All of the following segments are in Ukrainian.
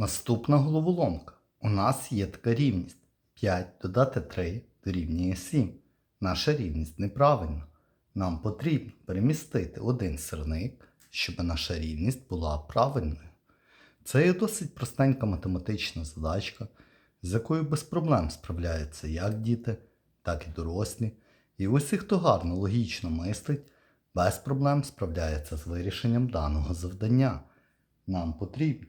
Наступна головоломка. У нас є така рівність. 5 додати 3 дорівнює 7. Наша рівність неправильна. Нам потрібно перемістити один сирник, щоб наша рівність була правильною. Це є досить простенька математична задачка, з якою без проблем справляються як діти, так і дорослі. І усі, хто гарно логічно мислить, без проблем справляється з вирішенням даного завдання. Нам потрібно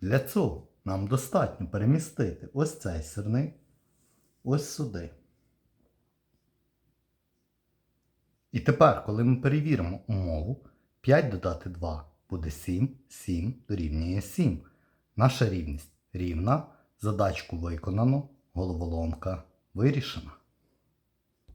Для цього нам достатньо перемістити ось цей сирник ось сюди. І тепер, коли ми перевіримо умову, 5 додати 2 буде 7, 7 дорівнює 7. Наша рівність рівна, задачку виконано, головоломка вирішена.